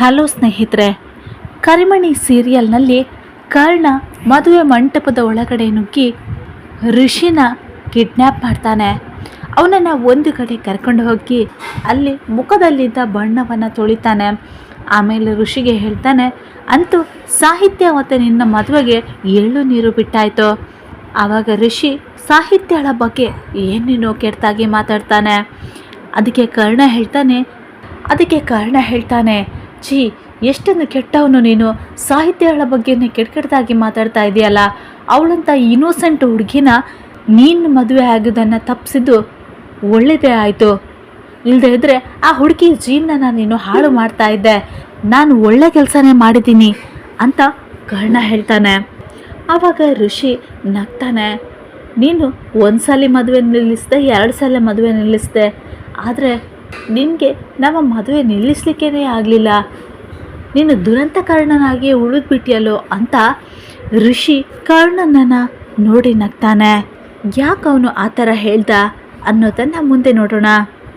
Hello ಸ್ನೇಹಿತರೆ, ಕರಿಮಣಿ ಸೀರಿಯಲ್ನಲ್ಲಿ ಕರ್ಣ ಮದುವೆ ಮಂಟಪದ ಒಳಗಡೆ ನುಗ್ಗಿ ಋಷಿನ ಕಿಡ್ನ್ಯಾಪ್ ಮಾಡ್ತಾನೆ. ಅವನನ್ನು ಒಂದು ಕಡೆ ಕರ್ಕೊಂಡು ಹೋಗಿ ಅಲ್ಲಿ ಮುಖದಲ್ಲಿದ್ದ ಬಣ್ಣವನ್ನು ತೊಳಿತಾನೆ. ಆಮೇಲೆ ಋಷಿಗೆ ಹೇಳ್ತಾನೆ, ಅಂತೂ ಸಾಹಿತ್ಯ ಮತ್ತು ನಿನ್ನ ಮದುವೆಗೆ ಎಳ್ಳು ನೀರು ಬಿಟ್ಟಾಯಿತು. ಆವಾಗ ಋಷಿ ಸಾಹಿತ್ಯಳ ಬಗ್ಗೆ ಏನೇನೋ ಕೆಟ್ಟಾಗಿ ಮಾತಾಡ್ತಾನೆ? ಅದಕ್ಕೆ ಕರ್ಣ ಹೇಳ್ತಾನೆ, ಅದಕ್ಕೆ ಕರ್ಣ ಹೇಳ್ತಾನೆ ಛೀ, ಎಷ್ಟೊಂದು ಕೆಟ್ಟವನು ನೀನು. ಸಾಹಿತ್ಯಗಳ ಬಗ್ಗೆನೇ ಕೆಟ್ಟ ಕೆಟ್ಟದಾಗಿ ಮಾತಾಡ್ತಾ ಇದೆಯಲ್ಲ? ಅವಳಂತ ಇನ್ನೋಸೆಂಟ್ ಹುಡುಗಿನ ನೀನು ಮದುವೆ ಆಗೋದನ್ನು ತಪ್ಪಿಸಿದ್ದು ಒಳ್ಳೆಯದೇ ಆಯಿತು. ಇಲ್ಲದೇ ಇದ್ದರೆ ಆ ಹುಡುಗಿಯ ಜೀವನನ ನೀನು ಹಾಳು ಮಾಡ್ತಾ ಇದ್ದೆ. ನಾನು ಒಳ್ಳೆ ಕೆಲಸನೇ ಮಾಡಿದ್ದೀನಿ ಅಂತ ಕರ್ಣ ಹೇಳ್ತಾನೆ. ಆವಾಗ ಋಷಿ ನಗ್ತಾನೆ. ನೀನು ಒಂದು ಸಲ ಮದುವೆ ನಿಲ್ಲಿಸಿದೆ ಎರಡು ಸಲ ಮದುವೆ ನಿಲ್ಲಿಸಿದೆ. ಆದರೆ ನಿನಗೆ ನಮ್ಮ ಮದುವೆ ನಿಲ್ಲಿಸ್ಲಿಕ್ಕೇ ಆಗಲಿಲ್ಲ. ನೀನು ದುರಂತ ಕರ್ಣನಾಗಿ ಉಳಿದ್ಬಿಟ್ಟಿಯಲ್ಲೋ ಅಂತ ಋಷಿ ಕರ್ಣನನ್ನ ನೋಡಿ ನಗ್ತಾನೆ. ಯಾಕೆ ಅವನು ಆ ಥರ ಹೇಳ್ದ ಅನ್ನೋದನ್ನು ಮುಂದೆ ನೋಡೋಣ.